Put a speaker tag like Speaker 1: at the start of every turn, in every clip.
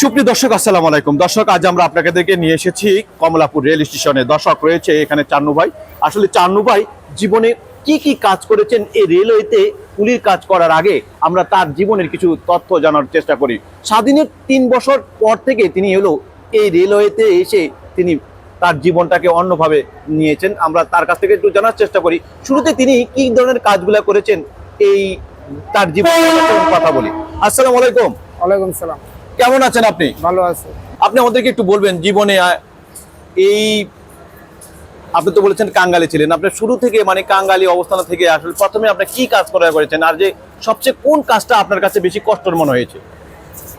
Speaker 1: সুপ্রিয় দর্শক, আসসালামু আলাইকুম। দর্শক, আজ আমরা আপনাদেরকে নিয়ে এসেছি কমলাপুর রেল স্টেশনে। দর্শক, রয়েছে এখানে চান্নু ভাই। আসলে চান্নু ভাই, জীবনে কি কি কাজ করেছেন এই রেলওয়েতে কুলির কাজ করার আগে? আমরা তার জীবনের কিছু তথ্য জানার চেষ্টা করি। স্বাধীনের তিন বছর পর থেকে তিনি হলো এই রেলওয়েতে এসে তিনি তার জীবনটাকে অন্যভাবে নিয়েছেন। আমরা তার কাছ থেকে একটু জানার চেষ্টা করি। শুরুতে তিনি কি ধরনের কাজগুলো করেছেন? এই তার জীবন কথা বলি। আসসালামু আলাইকুম।
Speaker 2: ওয়ালাইকুম সালাম।
Speaker 1: কেমন আছেন আপনি?
Speaker 2: ভালো আছে।
Speaker 1: আপনি আমাদেরকে একটু বলবেন জীবনে এই আপনি তো বলেছেন কাঙ্গালি ছিলেন। আপনি শুরু থেকে মানে কাঙ্গালি অবস্থান থেকে আসলে প্রথমে আপনি কি কাজ করা করেছেন? আর যে সবচেয়ে কোন কাজটা আপনার কাছে বেশি কষ্টের মনে হয়েছে?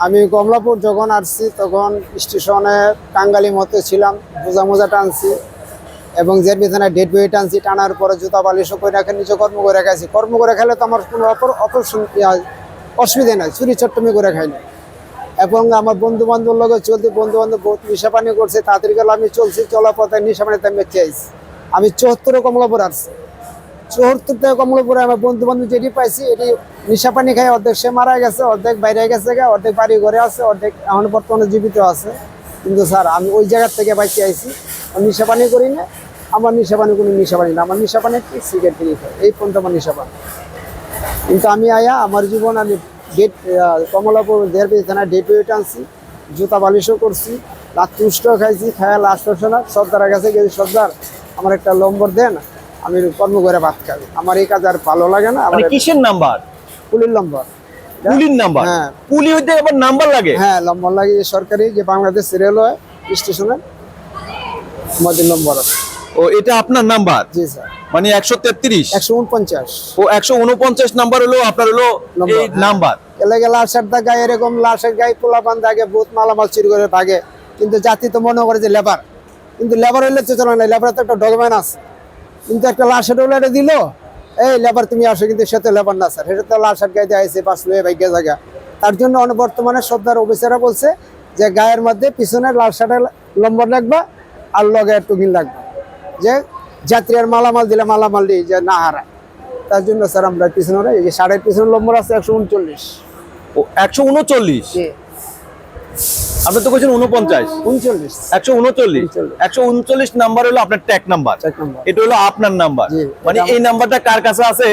Speaker 2: আমি কমলাপুর যখন আসছি তখন স্টেশনে কাঙ্গালি মতে ছিলাম বোঝা মোজা টানছি এবং যে বিছানায় ডেড বই টানছি টানার পরে জুতা বালিশও করে রাখে নিচে কর্ম করে খাইছি। কর্ম করে খেলে তো আমার কোনো অপর অপারেশন অসুবিধা নাই চুরি চট্টমি করে খাই না এবং আমার বন্ধু বান্ধব লগে চলতে বন্ধু বান্ধব বহুত নিশা পানি করছে তাড়াতাড়ি গেলে আমি চলছি চলা পথে নিশা পানিতে আমি চাইছি আমি চুয়াত্তরে কমলাপুর আসছি চুয়াত্তর থেকে কমলাপুরে আমার বন্ধু বান্ধব যেটি পাইছি, এটি নিশা পানি খাই অর্ধেক সে মারা গেছে, অর্ধেক বাইরে গেছে অর্ধেক বাড়ি ঘরে আছে, অর্ধেক এখন বর্তমানে জীবিত আছে। কিন্তু স্যার, আমি ওই জায়গার থেকে বাইকে আইছি। আমি নিশা পানি করি না, আমার নিশা পানি কোনো নিশা পানি না। আমার নিশা পানি কি? সিগারেট এই পর্যন্ত আমার নিশা পানি। কিন্তু আমি আয়া, আমার জীবন আমি ডেট কমলাপুর দেড় পেয়ে থানায় ডেট ওয়েট আনছি জুতা বালিশও করছি রাত তুষ্টও খাইছি খায়া লাস্ট না সর্দারের কাছে গেছি সর্দার আমার একটা নম্বর দেন আমি কর্ম করে ভাত খাই আমার এই কাজ আর ভালো লাগে না আমার
Speaker 1: মানে কিসের নাম্বার?
Speaker 2: পুলির নম্বর।
Speaker 1: পুলির নাম্বার?
Speaker 2: হ্যাঁ।
Speaker 1: পুলি হইতে আবার নাম্বার লাগে?
Speaker 2: হ্যাঁ নম্বর লাগে যে সরকারি যে বাংলাদেশ রেলওয়ে স্টেশনের আমাদের নম্বর আছে।
Speaker 1: ও এটা আপনার নাম্বার
Speaker 2: জি স্যার।
Speaker 1: মানে একশো তেত্রিশ?
Speaker 2: একশো উনপঞ্চাশ।
Speaker 1: ও একশো উনপঞ্চাশ নাম্বার হলো আপনার হলো এই। নাম্বার
Speaker 2: এলাকা লাশের দাগা এরকম লাশের গায়ে পোলা বান্ধ আগে বহুত মালামাল চুরি করে ভাগে। কিন্তু জাতি তো মনে করে যে লেবার কিন্তু লেবার হইলে তো চলে না লেবার তো একটা ডকুমেন্ট আছে। কিন্তু একটা লাশের ডকুমেন্ট দিল এই লেবার তুমি আসো কিন্তু সে তো লেবার না স্যার। সেটা তো লাশের গায়ে দিয়ে আইসে পাঁচ লুয়ে ভাগ্য জায়গা। তার জন্য বর্তমানে সর্দার অফিসাররা বলছে যে গায়ের মধ্যে পিছনে লাল শার্টের লম্বর লাগবে আর লগে টুকিন লাগবে যে যাত্রী আর মালামাল দিলে মালামাল দিই যে না হারায়। তার জন্য স্যার আমরা পিছনে এই যে শাড়ির পিছনে নম্বর আছে একশো উনচল্লিশ।
Speaker 1: ও একশো উনচল্লিশ? আপনি তো বলছেন উনপঞ্চাশ।
Speaker 2: উনচল্লিশ।
Speaker 1: একশো উনচল্লিশ। একশো উনচল্লিশ নাম্বার হলো আপনার ট্যাগ নাম্বার এটা হলো আপনার নাম্বার মানে এই নাম্বারটা কার কাছে আছে?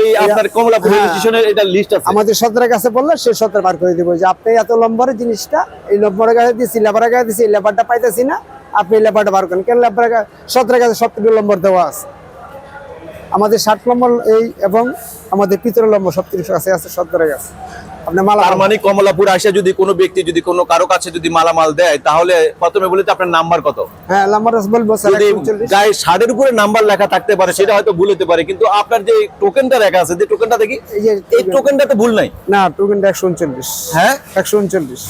Speaker 1: এই আপনার কমলাপুর
Speaker 2: হ্যাঁ।
Speaker 1: রেজিস্ট্রেশনের এটা লিস্ট আছে।
Speaker 2: আমাদের সতের কাছে বললে সে সতের বার করে দিব। যে আপনি এত লম্বরের জিনিসটা এই লম্বরের কাছে দিয়েছি লেবারের কাছে দিয়েছি লেবারটা পাইতেছি না। আপনি লেপারটা বার করেন। কেন লেবারের সতেরো কাছে সতেরো নম্বর দেওয়া আছে। আমাদের ষাট নম্বর এই এবং আমাদের পিতরের লম্বর সত্তর কাছে আছে সতেরো কাছে।
Speaker 1: তার মানে কমলাপুর আসে যদি কোনো ব্যক্তি যদি কোনো কারও কাছে যদি মালামাল দেয় তাহলে প্রথমে বলে আপনার নাম্বার কত?
Speaker 2: হ্যাঁ লম্বর বলব
Speaker 1: যদি গায়ে উপরে নাম্বার লেখা থাকতে পারে সেটা হয়তো ভুল হতে পারে কিন্তু আপনার যে টোকেনটা লেখা আছে যে টোকেনটা দেখি
Speaker 2: এই যে
Speaker 1: টোকেনটা তো ভুল নাই।
Speaker 2: না টোকেনটা একশো উনচল্লিশ।
Speaker 1: হ্যাঁ?
Speaker 2: একশো উনচল্লিশ।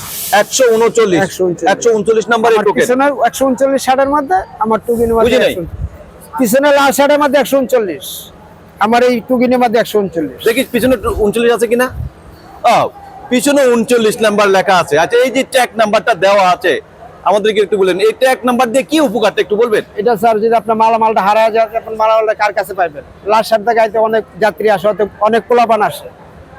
Speaker 1: একশো উনচল্লিশ। একশো উনচল্লিশ। Number token.
Speaker 2: একশো উনচল্লিশ ষাটের মধ্যে আমার
Speaker 1: নাই।
Speaker 2: পিছনে লাল মধ্যে একশো উনচল্লিশ। আমার এই টুকিনের মধ্যে একশো উনচল্লিশ।
Speaker 1: দেখি পিছনে উনচল্লিশ আছে কিনা? পিছনে উনচল্লিশ নাম্বার লেখা আছে। আচ্ছা এই যে ট্যাগ নাম্বারটা দেওয়া আছে, আমাদেরকে একটু বলেন, এই ট্যাগ নাম্বার দিয়ে কি উপকারটা একটু বলবেন?
Speaker 2: এটা স্যার, যদি আপনার মালামালটা হারা যায় আপনার মালামালটা কার কাছে পাইবেন? লাল ষাটটা গাইতে অনেক যাত্রী আসে অত অনেক পোলাপান আসে।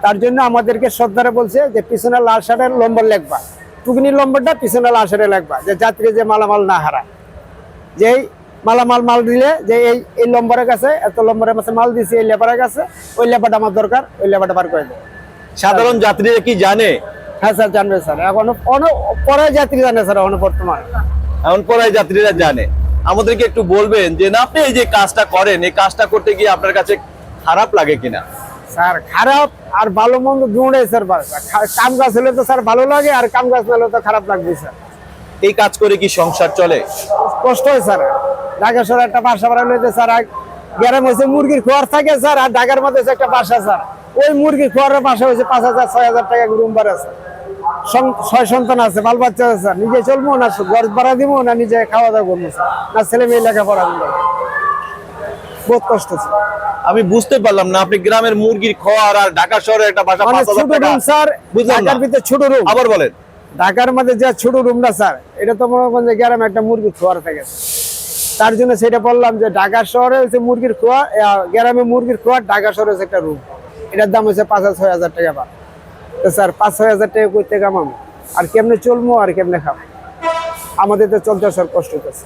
Speaker 2: তার জন্য আমাদেরকে শ্রদ্ধারে বলছে যে পিছনে লাল শার্টের লম্বর লেখবা। টুকিনির লম্বরটা পিছনে লাল শার্টে লেখবা, যে যাত্রী যে মালামাল না হারায়। যেই মালামাল মাল দিলে, যে এই এই লম্বরের কাছে, এত লম্বরের কাছে মাল দিছি, এই লেবারের কাছে, ওই লেবারটা আমার দরকার, ওই লেবারটা বার করে দেয়
Speaker 1: সাধারণ যাত্রীরা কি জানে?
Speaker 2: হ্যাঁ স্যার জানবে স্যার। এখন পরে যাত্রী জানে স্যার এখন বর্তমানে।
Speaker 1: এমন পড়ায় যাত্রীরা জানে। আমাদেরকে একটু বলবেন যে না আপনি এই যে কাজটা করেন এই কাজটা করতে গিয়ে আপনার কাছে খারাপ লাগে কিনা?
Speaker 2: স্যার খারাপ আর ভালো মন্দ দুটাই স্যার। কাম কাজ হলে তো স্যার ভালো লাগে আর কাম কাজ না হলে তো খারাপ লাগবে স্যার।
Speaker 1: এই কাজ করে কি সংসার চলে?
Speaker 2: কষ্ট হয় স্যার। ঢাকা শহরে একটা বাসা ভাড়া লইতে স্যার গ্রামে হচ্ছে মুরগির খোয়ার থাকে স্যার আর ঢাকার মধ্যে একটা বাসা স্যার। ওই মুরগির খোয়ারের বাসা হয়েছে পাঁচ হাজার ছয় হাজার টাকা রুম ভাড়া স্যার সং- ছয় সন্তান আছে বাল বাচ্চা আছে নিজে চলবো না ঘর ভাড়া দিব না নিজে খাওয়া দাওয়া করব? না ছেলে মেয়ে লেখাপড়া দিব বহুত কষ্ট
Speaker 1: আমি বুঝতে পারলাম না আপনি গ্রামের মুরগির খোয়ার আর ঢাকা শহরে একটা বাসা
Speaker 2: মানে ছোট রুম স্যার
Speaker 1: বুঝলাম
Speaker 2: ঢাকার ভিতরে ছোট রুম
Speaker 1: আবার বলেন।
Speaker 2: ঢাকার মধ্যে যে ছোট রুমটা স্যার এটা তো মনে করেন যে গ্রামে একটা মুরগির খোয়ার থাকে। তার জন্য সেটা বললাম যে ঢাকা শহরে হচ্ছে মুরগির খোয়া গ্রামে মুরগির খোয়া ঢাকা শহরে হচ্ছে একটা রুম এটার দাম হচ্ছে পাঁচ ছয় হাজার টাকা পার তো স্যার পাঁচ ছয় হাজার টাকা করতে কামাবো আর কেমনে চলবো আর কেমনে খাব আমাদের তো চলতে স্যার কষ্ট হচ্ছে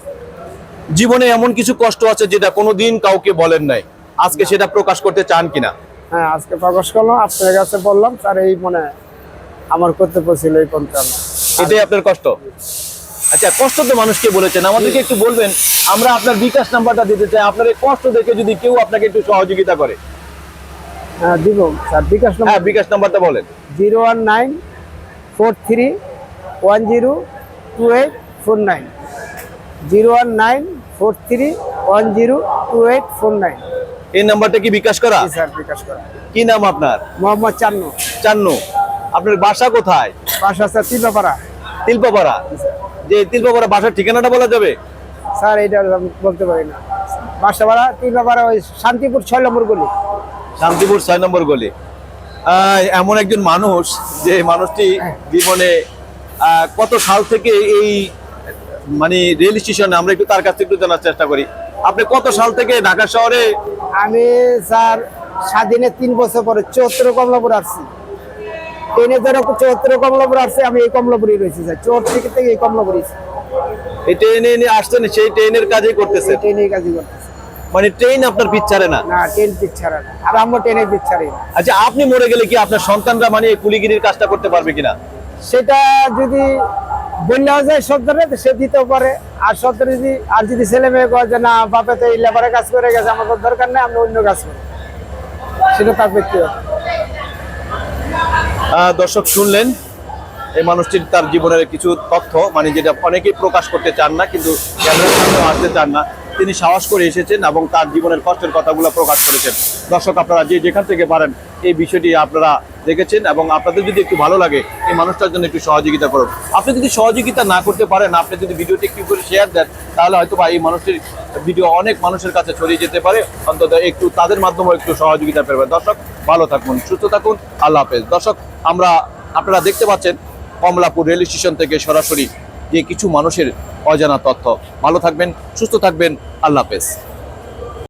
Speaker 1: জীবনে এমন কিছু কষ্ট আছে যেটা কোনোদিন কাউকে বলেন নাই। আজকে সেটা প্রকাশ করতে চান কিনা?
Speaker 2: হ্যাঁ আজকে প্রকাশ করলাম আপনার কাছে বললাম স্যার এই মানে আমার কর্তব্য ছিল এই পঞ্চান্ন
Speaker 1: এটাই আপনার কষ্ট? আচ্ছা কষ্ট তো মানুষকে বলেছেন। আমাদেরকে একটু বলবেন আমরা আপনার বিকাশ নাম্বারটা দিতে চাই। আপনার এই কষ্ট দেখে যদি কেউ আপনাকে একটু সহযোগিতা করে।
Speaker 2: হ্যাঁ দিব। স্যার বিকাশ
Speaker 1: হ্যাঁ বিকাশ নাম্বারটা বলেন।
Speaker 2: Zero one nine four three one zero two eight four nine. Zero one nine four three one zero two eight four nine.
Speaker 1: এই নাম্বারটা কি বিকাশ করা?
Speaker 2: স্যার বিকাশ করা।
Speaker 1: কি নাম আপনার?
Speaker 2: মোহাম্মদ চান্নু।
Speaker 1: চান্নু। আপনার বাসা কোথায়?
Speaker 2: পাশা স্যার তিলপাড়া
Speaker 1: তিলপাপাড়া? যে তিলপাপাড়া বাসার ঠিকানাটা বলা যাবে?
Speaker 2: স্যার আমি বলতে পারি না। বাসা ভাড়া তিলপাড়া ওই শান্তিপুর ছয় নম্বর গলি।
Speaker 1: শান্তিপুর ছয় নম্বর গলি। এমন একজন মানুষ যে মানুষটি জীবনে কত সাল থেকে এই মানে রেল স্টেশনে আমরা একটু তার কাছ থেকে একটু জানার চেষ্টা করি। আপনি কত সাল থেকে ঢাকা শহরে?
Speaker 2: আমি স্যার স্বাধীনের তিন বছর পরে চৌত্তর কমলাপুর আসছি। ট্রেনে ধরে চৌত্তর কমলাপুর আসছে আমি এই কমলাপুরই রয়েছি স্যার। চৌত্র থেকে এই কমলাপুরই।
Speaker 1: এই ট্রেনে আসছেন সেই ট্রেনের কাজই করতেছে
Speaker 2: ট্রেনে কাজই করতেছি।
Speaker 1: মানে ট্রেন আপনার পিছারে না?
Speaker 2: না ট্রেন পিছাড়া না। আর আমরা ট্রেনে পিছাড়ি না।
Speaker 1: আচ্ছা আপনি মরে গেলে কি আপনার সন্তানরা মানে কুলিগিরির কাজটা করতে পারবে কিনা?
Speaker 2: সেটা যদি বললেও যায় সর্দারে তো সে দিতেও পারে। আর সর্দার যদি আর যদি ছেলে মেয়ে কয় যে না বাপে তো এই লেবারে কাজ করে গেছে আমাদের দরকার নেই আমরা অন্য কাজ করি। সেটা তার ব্যক্তিগত।
Speaker 1: দর্শক শুনলেন এই মানুষটির তার জীবনের কিছু তথ্য মানে যেটা অনেকেই প্রকাশ করতে চান না কিন্তু ক্যামেরার সামনে আসতে চান না। তিনি সাহস করে এসেছেন এবং তার জীবনের কষ্টের কথাগুলো প্রকাশ করেছেন। দর্শক, আপনারা যে যেখান থেকে পারেন এই বিষয়টি আপনারা দেখেছেন এবং আপনাদের যদি একটু ভালো লাগে, এই মানুষটার জন্য একটু সহযোগিতা করুন। আপনি যদি সহযোগিতা না করতে পারেন, আপনি যদি ভিডিওটি একটু করে শেয়ার দেন, তাহলে হয়তো বা এই মানুষটির ভিডিও অনেক মানুষের কাছে ছড়িয়ে যেতে পারে। অন্তত একটু তাদের মাধ্যমে একটু সহযোগিতা পেবেন দর্শক, ভালো থাকুন, সুস্থ থাকুন। আল্লাহ হাফেজ। দর্শক, আমরা, আপনারা দেখতে পাচ্ছেন কমলাপুর রেল স্টেশন থেকে সরাসরি যে কিছু মানুষের অজানা তথ্য। ভালো থাকবেন সুস্থ থাকবেন। আল্লাহ হাফেজ।